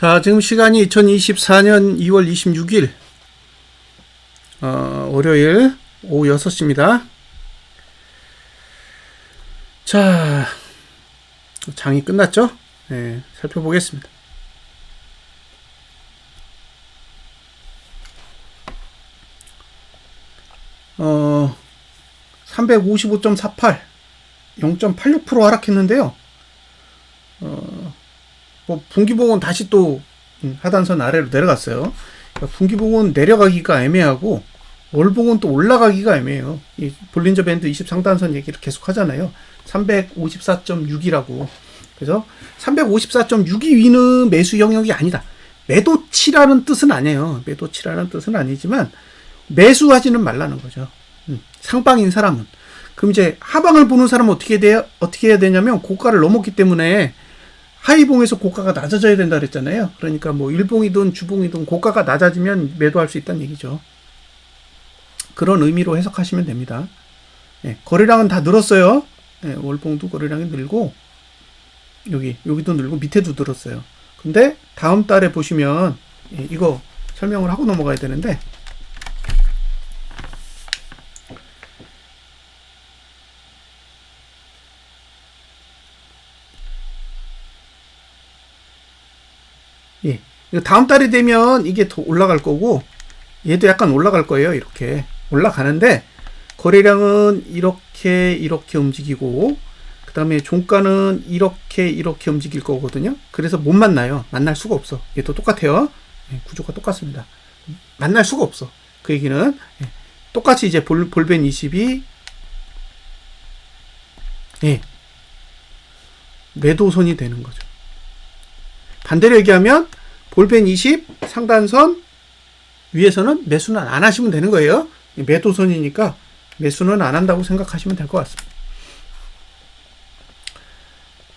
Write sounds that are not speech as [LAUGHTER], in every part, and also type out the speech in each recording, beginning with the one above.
자, 지금 시간이 2024년 2월 26일, 어, 월요일 오후 6시입니다. 자, 장이 끝났죠? 네, 살펴보겠습니다. 어, 355.48, 0.86% 하락했는데요. 어, 뭐 분기봉은 다시 또 음, 하단선 아래로 내려갔어요. 그러니까 분기봉은 내려가기가 애매하고 월봉은 또 올라가기가 애매해요. 이 볼린저 밴드 23단선 얘기를 계속 하잖아요. 354.6이라고. 그래서 354.6이 위는 매수 영역이 아니다. 매도치라는 뜻은 아니에요. 매도치라는 뜻은 아니지만 매수하지는 말라는 거죠. 음, 상방인 사람은. 그럼 이제 하방을 보는 사람은 어떻게 돼요? 어떻게 해야 되냐면 고가를 넘었기 때문에 하이봉에서 고가가 낮아져야 된다 그랬잖아요. 그러니까 뭐 일봉이든 주봉이든 고가가 낮아지면 매도할 수 있다는 얘기죠. 그런 의미로 해석하시면 됩니다. 예, 거래량은 다 늘었어요. 예, 월봉도 거래량이 늘고 여기 여기도 늘고 밑에도 늘었어요. 근데 다음 달에 보시면 예, 이거 설명을 하고 넘어가야 되는데 예. 이거 다음 달이 되면 이게 더 올라갈 거고 얘도 약간 올라갈 거예요. 이렇게 올라가는데 거래량은 이렇게 이렇게 움직이고 그 다음에 종가는 이렇게 이렇게 움직일 거거든요. 그래서 못 만나요. 만날 수가 없어. 얘도 똑같아요. 예, 구조가 똑같습니다. 만날 수가 없어. 그 얘기는 예, 똑같이 이제 볼, 볼벤 20이 예, 매도선이 되는 거죠. 반대로 얘기하면 볼펜 20 상단선 위에서는 매수는 안 하시면 되는 거예요. 매도선이니까 매수는 안 한다고 생각하시면 될 것 같습니다.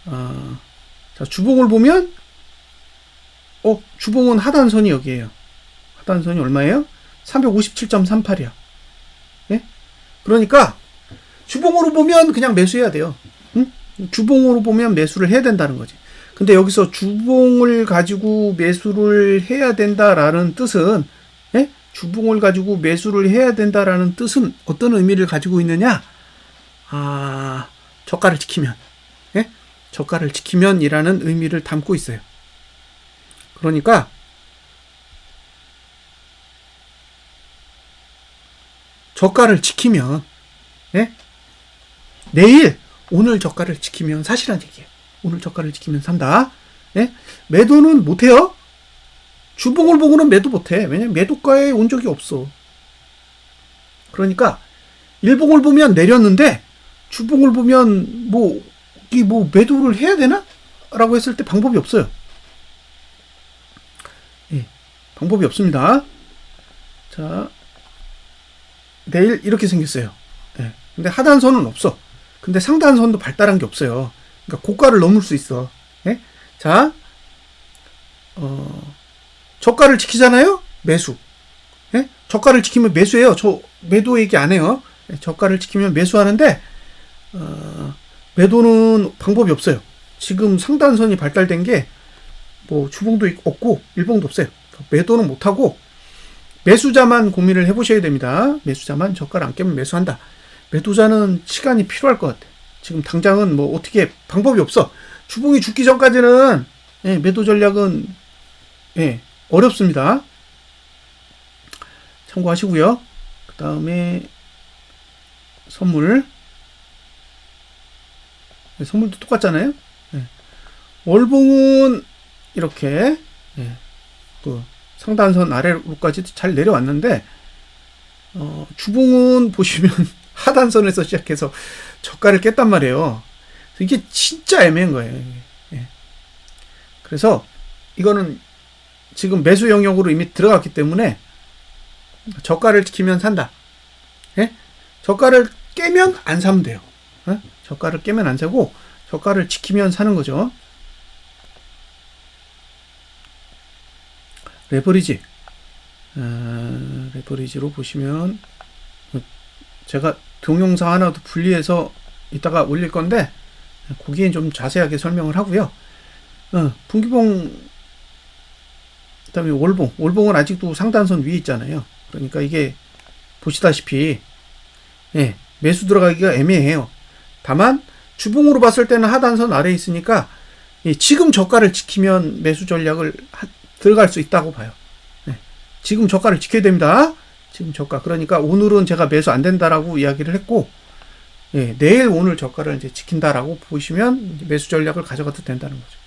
어, 자, 주봉을 보면 어, 주봉은 하단선이 여기에요. 하단선이 얼마예요? 357.38이야. 예? 그러니까 주봉으로 보면 그냥 매수해야 돼요. 응? 주봉으로 보면 매수를 해야 된다는 거지. 근데 여기서 주봉을 가지고 매수를 해야 된다라는 뜻은 예? 주봉을 가지고 매수를 해야 된다라는 뜻은 어떤 의미를 가지고 있느냐? 아, 저가를 지키면 예? 저가를 지키면이라는 의미를 담고 있어요. 그러니까 저가를 지키면 예? 내일 오늘 저가를 지키면 사실한 얘기예요. 오늘 저가를 지키면 산다. 예? 매도는 못해요. 주봉을 보고는 매도 못해. 왜냐면 매도가에 온 적이 없어. 그러니까 일봉을 보면 내렸는데 주봉을 보면 뭐이뭐 매도를 해야 되나? 라고 했을 때 방법이 없어요. 예, 방법이 없습니다. 자, 내일 이렇게 생겼어요. 예, 근데 하단선은 없어. 근데 상단선도 발달한 게 없어요. 그러니까 고가를 넘을 수 있어. 예? 자, 어, 저가를 지키잖아요? 매수. 예? 저가를 지키면 매수해요. 저 매도 얘기 안 해요. 예, 저가를 지키면 매수하는데, 어, 매도는 방법이 없어요. 지금 상단선이 발달된 게, 뭐, 주봉도 없고, 일봉도 없어요. 매도는 못 하고, 매수자만 고민을 해보셔야 됩니다. 매수자만 저가를 안 깨면 매수한다. 매도자는 시간이 필요할 것 같아. 지금 당장은 뭐 어떻게 방법이 없어. 주봉이 죽기 전까지는 예, 매도 전략은 예, 어렵습니다. 참고하시고요. 그 다음에 선물 네, 선물도 똑같잖아요. 예. 월봉은 이렇게 예, 그 상단선 아래로까지 잘 내려왔는데 어, 주봉은 [LAUGHS] 보시면 하단선에서 시작해서 저가를 깼단 말이에요. 이게 진짜 애매한 거예요. 예. 그래서 이거는 지금 매수 영역으로 이미 들어갔기 때문에 저가를 지키면 산다. 예? 저가를 깨면 안 사면 돼요. 예? 저가를 깨면 안 사고 저가를 지키면 사는 거죠. 레버리지. 어, 레버리지로 보시면 제가 동영상 하나 더 분리해서 이따가 올릴 건데 거기엔 좀 자세하게 설명을 하고요. 어, 분기봉 그다음에 월봉, 월봉은 아직도 상단선 위에 있잖아요. 그러니까 이게 보시다시피 예, 매수 들어가기가 애매해요. 다만 주봉으로 봤을 때는 하단선 아래에 있으니까 예, 지금 저가를 지키면 매수 전략을 하- 들어갈 수 있다고 봐요. 예, 지금 저가를 지켜야 됩니다. 지금 저가. 그러니까 오늘은 제가 매수 안 된다라고 이야기를 했고 예, 내일 오늘 저가를 이제 지킨다라고 보시면 매수 전략을 가져가도 된다는 거죠.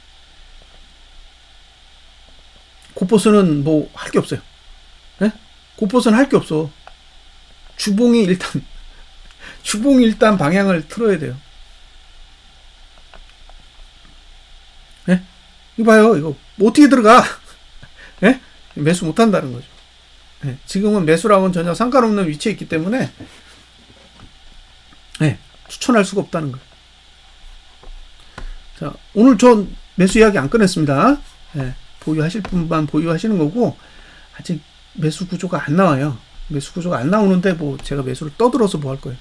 고포스는 뭐 할 게 없어요. 예? 고포스는 할 게 없어. 주봉이 일단 [LAUGHS] 주봉이 일단 방향을 틀어야 돼요. 예? 이거 봐요. 이거 뭐 어떻게 들어가? [LAUGHS] 예? 매수 못 한다는 거죠. 예, 지금은 매수랑은 전혀 상관없는 위치에 있기 때문에 예, 추천할 수가 없다는 거예요. 자, 오늘 전 매수 이야기 안 꺼냈습니다. 예, 보유하실 분만 보유하시는 거고 아직 매수 구조가 안 나와요. 매수 구조가 안 나오는데 뭐 제가 매수를 떠들어서 뭐 할 거예요.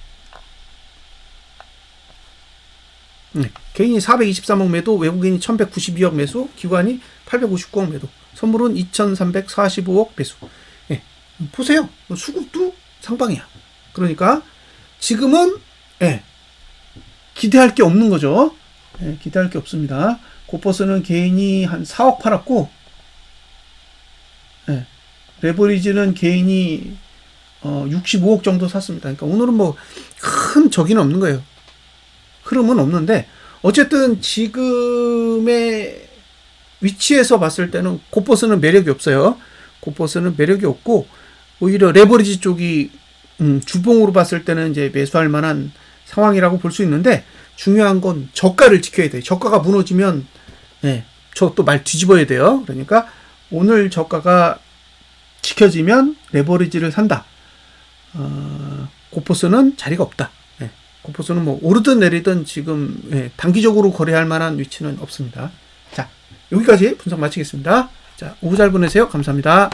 네, 개인이 423억 매도, 외국인이 1192억 매수, 기관이 859억 매도, 선물은 2345억 매수. 예, 보세요. 수급도 상방이야. 그러니까 지금은 예, 기대할 게 없는 거죠. 예, 기대할 게 없습니다. 고퍼스는 개인이 한 4억 팔았고, 예, 레버리지는 개인이 어, 65억 정도 샀습니다. 그러니까 오늘은 뭐큰 적이는 없는 거예요. 흐름은 없는데 어쨌든 지금의 위치에서 봤을 때는 고퍼스는 매력이 없어요. 고퍼스는 매력이 없고 오히려 레버리지 쪽이 음, 주봉으로 봤을 때는 이제 매수할 만한 상황이라고 볼 수 있는데 중요한 건 저가를 지켜야 돼요. 저가가 무너지면 예, 저 또 말 뒤집어야 돼요. 그러니까 오늘 저가가 지켜지면 레버리지를 산다. 어, 고포스는 자리가 없다. 예, 고포스는 뭐 오르든 내리든 지금 예, 단기적으로 거래할 만한 위치는 없습니다. 자, 여기까지 분석 마치겠습니다. 자, 오후 잘 보내세요. 감사합니다.